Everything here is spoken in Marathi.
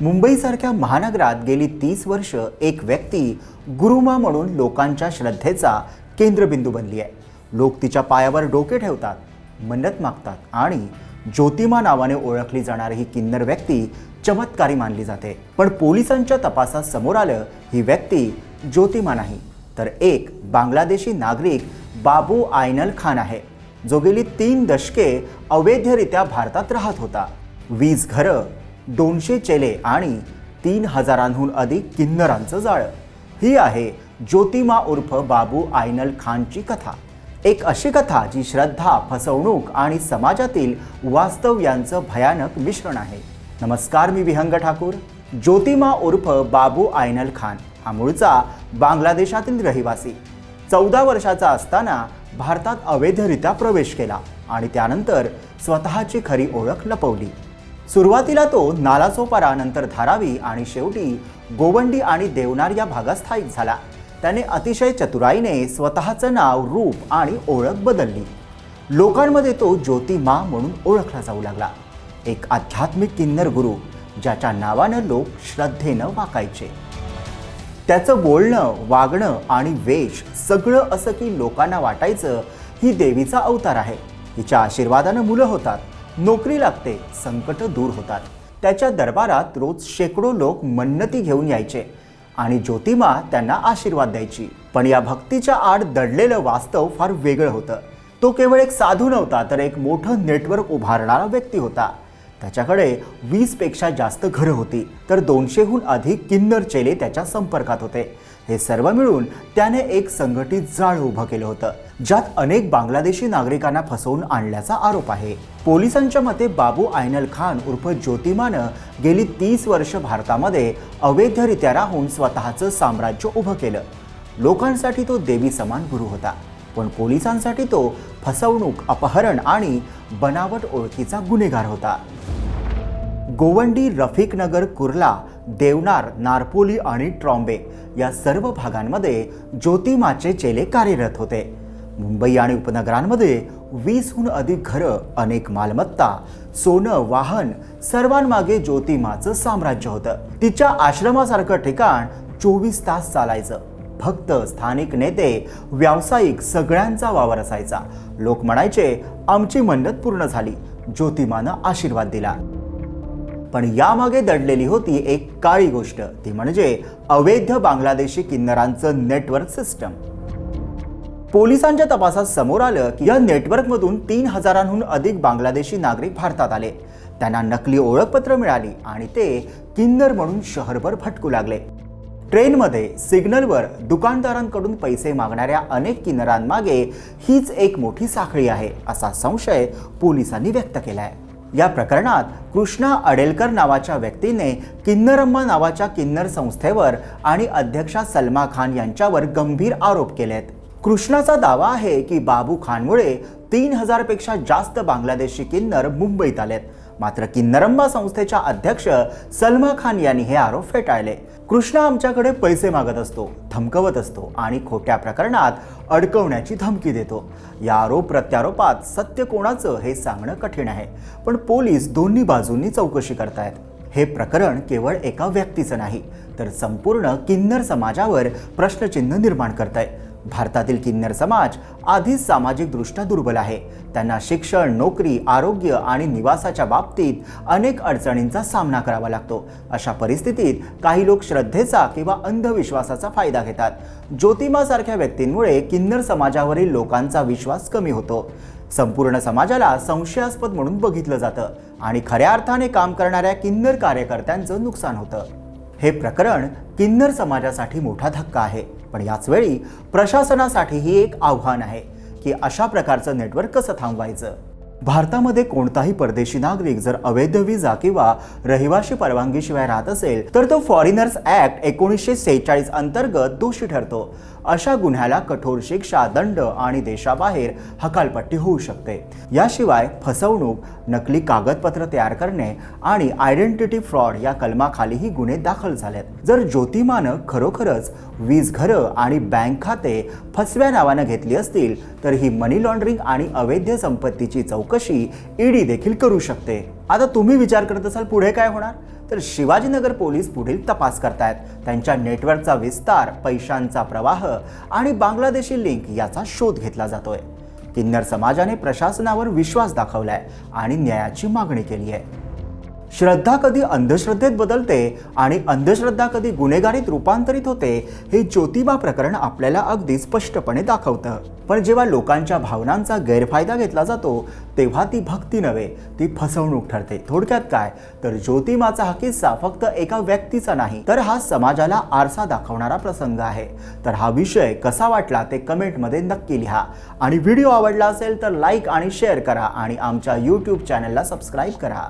मुंबईसारख्या महानगरात गेली तीस वर्ष एक व्यक्ती गुरुमा म्हणून लोकांच्या श्रद्धेचा केंद्रबिंदू बनली आहे. लोक तिच्या पायावर डोके ठेवतात मन्नत मागतात आणि ज्योतिमा नावाने ओळखली जाणारी ही किन्नर व्यक्ती चमत्कारी मानली जाते. पण पोलिसांच्या तपासात समोर आलं ही व्यक्ती ज्योतिमा नाही. तर एक बांगलादेशी नागरिक बाबू आयनल खान आहे. जो गेली तीन दशके अवैधरित्या भारतात राहत होता. वीज घरं दोनशे चेले आणि तीन हजारांहून अधिक किन्नरांचं जाळं. ही आहे ज्योतिमा उर्फ बाबू आयनल खानची कथा. एक अशी कथा जी श्रद्धा फसवणूक आणि समाजातील वास्तव यांचं भयानक मिश्रण आहे. नमस्कार मी विहंग ठाकूर ज्योतिमा उर्फ बाबू आयनल खान हा मूळचा बांगलादेशातील रहिवासी. चौदा वर्षाचा असताना भारतात अवैधरित्या प्रवेश केला आणि त्यानंतर स्वतःची खरी ओळख लपवली. सुरुवातीला तो नालासोपारा नंतर धारावी आणि शेवटी गोवंडी आणि देवनार या भागात स्थायिक झाला. त्याने अतिशय चतुराईने स्वतःचं नाव रूप आणि ओळख बदलली. लोकांमध्ये तो ज्योतिमा म्हणून ओळखला जाऊ लागला. एक आध्यात्मिक किन्नर गुरु ज्याच्या नावानं लोक श्रद्धेनं वाकायचे. त्याचं बोलणं वागणं आणि वेश सगळं असं की लोकांना वाटायचं ही देवीचा अवतार आहे. हिच्या आशीर्वादानं मुलं होतात. नोकरी लागते संकट दूर होतात. त्याच्या दरबारात रोज शेकडो लोक मन्नती घेऊन यायचे आणि ज्योतिमा त्यांना आशीर्वाद द्यायची. पण या भक्तीच्या आड दडलेलं वास्तव फार वेगळं होतं. तो केवळ एक साधू नव्हता तर एक मोठं नेटवर्क उभारणारा व्यक्ती होता. त्याच्याकडे वीसपेक्षा जास्त घरं होती तर दोनशेहून अधिक किन्नर चेले त्याच्या संपर्कात होते. हे सर्व मिळून त्याने एक संघटित जाळ उभं केलं होतं ज्यात अनेक बांगलादेशी नागरिकांना फसवून आणल्याचा आरोप आहे. पोलिसांच्या मते बाबू आयनल खान उर्फ ज्योतिमानं गेली तीस वर्ष भारतामध्ये अवैधरित्या राहून स्वतःचं साम्राज्य उभं केलं. लोकांसाठी तो देवी समान गुरु होता पण पोलिसांसाठी तो फसवणूक अपहरण आणि बनावट ओळखीचा गुन्हेगार होता. गोवंडी रफिकनगर कुर्ला देवनार नारपोली आणि ट्रॉम्बे या सर्व भागांमध्ये ज्योतिमाचे चेले कार्यरत होते. मुंबई आणि उपनगरांमध्ये वीसहून अधिक घरं अनेक मालमत्ता सोनं वाहन सर्वांमागे ज्योतिमाचं साम्राज्य होतं. तिच्या आश्रमासारखं ठिकाण चोवीस तास चालायचं. फक्त स्थानिक नेते व्यावसायिक सगळ्यांचा वावर असायचा. लोक म्हणायचे आमची मन्नत पूर्ण झाली. ज्योतिमानं आशीर्वाद दिला. पण यामागे दडलेली होती एक काळी गोष्ट. ती म्हणजे अवैध बांगलादेशी किन्नरांचं नेटवर्क सिस्टम पोलिसांच्या तपासात समोर आलं की या नेटवर्कमधून तीन हजारांहून अधिक बांगलादेशी नागरिक भारतात आले. त्यांना नकली ओळखपत्र मिळाली आणि ते किन्नर म्हणून शहरभर भटकू लागले. ट्रेनमध्ये सिग्नलवर दुकानदारांकडून पैसे मागणाऱ्या अनेक किन्नरांमागे हीच एक मोठी साखळी आहे असा संशय पोलिसांनी व्यक्त केलाय. या प्रकरणात कृष्णा अडेलकर नावाच्या व्यक्तीने किन्नरम्मा नावाच्या किन्नर संस्थेवर आणि अध्यक्षा सलमा खान यांच्यावर गंभीर आरोप केलेत. कृष्णाचा दावा आहे की बाबू खानमुळे तीन हजारपेक्षा जास्त बांगलादेशी किन्नर मुंबईत आलेत. मात्र किन्नरंबा संस्थेच्या अध्यक्ष सलमा खान यांनी हे आरोप फेटाळले. कृष्णा आमच्याकडे पैसे मागत असतो धमकवत असतो आणि खोट्या प्रकरणात अडकवण्याची धमकी देतो. या आरोप प्रत्यारोपात सत्य कोणाचं हे सांगणं कठीण आहे. पण पोलीस दोन्ही बाजूंनी चौकशी करतायत. हे प्रकरण केवळ एका व्यक्तीचं नाही तर संपूर्ण किन्नर समाजावर प्रश्नचिन्ह निर्माण करत आहे भारतातील किन्नर समाज आधीच सामाजिकदृष्ट्या दुर्बल आहे. त्यांना शिक्षण नोकरी आरोग्य आणि निवासाच्या बाबतीत अनेक अडचणींचा सामना करावा लागतो. अशा परिस्थितीत काही लोक श्रद्धेचा किंवा अंधविश्वासाचा फायदा घेतात. ज्योतिमासारख्या व्यक्तींमुळे किन्नर समाजावरील लोकांचा विश्वास कमी होतो. संपूर्ण समाजाला संशयास्पद म्हणून बघितलं जातं आणि खऱ्या अर्थाने काम करणाऱ्या किन्नर कार्यकर्त्यांचं नुकसान होतं. हे प्रकरण किन्नर समाजासाठी मोठा धक्का आहे. पण याच वेळी प्रशासनासाठीही एक आव्हान आहे की अशा प्रकारचं नेटवर्क कसं थांबवायचं? भारतामध्ये कोणताही परदेशी नागरिक जर अवैध विजा किंवा रहिवाशी परवानगीशिवाय राहत असेल तर तो फॉरेनर्स ऍक्ट एकोणीसशे सेहेचाळीस अंतर्गत दोषी ठरतो. अशा गुन्ह्याला कठोर शिक्षा दंड आणि देशाबाहेर हकालपट्टी होऊ शकते. याशिवाय फसवणूक नकली कागदपत्र तयार करणे आणि आयडेंटिटी फ्रॉड या कलमाखालीही गुन्हे दाखल झालेत. जर ज्योतिमानं खरोखरच वीज घरं आणि बँक खाते फसव्या नावानं घेतली असतील तर ही मनी लॉन्ड्रिंग आणि अवैध संपत्तीची चौकशी ईडी देखील करू शकते. आता तुम्ही विचार करत असाल पुढे काय होणार? तर शिवाजीनगर पोलीस पुढील तपास करतायत. त्यांच्या नेटवर्कचा विस्तार पैशांचा प्रवाह आणि बांगलादेशी लिंक याचा शोध घेतला जातोय. किन्नर समाजाने प्रशासनावर विश्वास दाखवलाय आणि न्यायाची मागणी केली आहे श्रद्धा कधी अंधश्रद्धेत बदलते आणि अंधश्रद्धा कधी गुन्हेगारीत रूपांतरित होते हे ज्योतिबा प्रकरण आपल्याला अगदी स्पष्टपणे दाखवतं. पण जेव्हा लोकांच्या भावनांचा गैरफायदा घेतला जातो तेव्हा ती भक्ती नव्हे ती फसवणूक ठरते. थोडक्यात काय? तर ज्योतिबाचा हा किस्सा फक्त एका व्यक्तीचा नाही तर हा समाजाला आरसा दाखवणारा प्रसंग आहे. तर हा विषय कसा वाटला ते कमेंटमध्ये नक्की लिहा. आणि व्हिडिओ आवडला असेल तर लाईक आणि शेअर करा आणि आमच्या यूट्यूब चॅनलला सबस्क्राईब करा.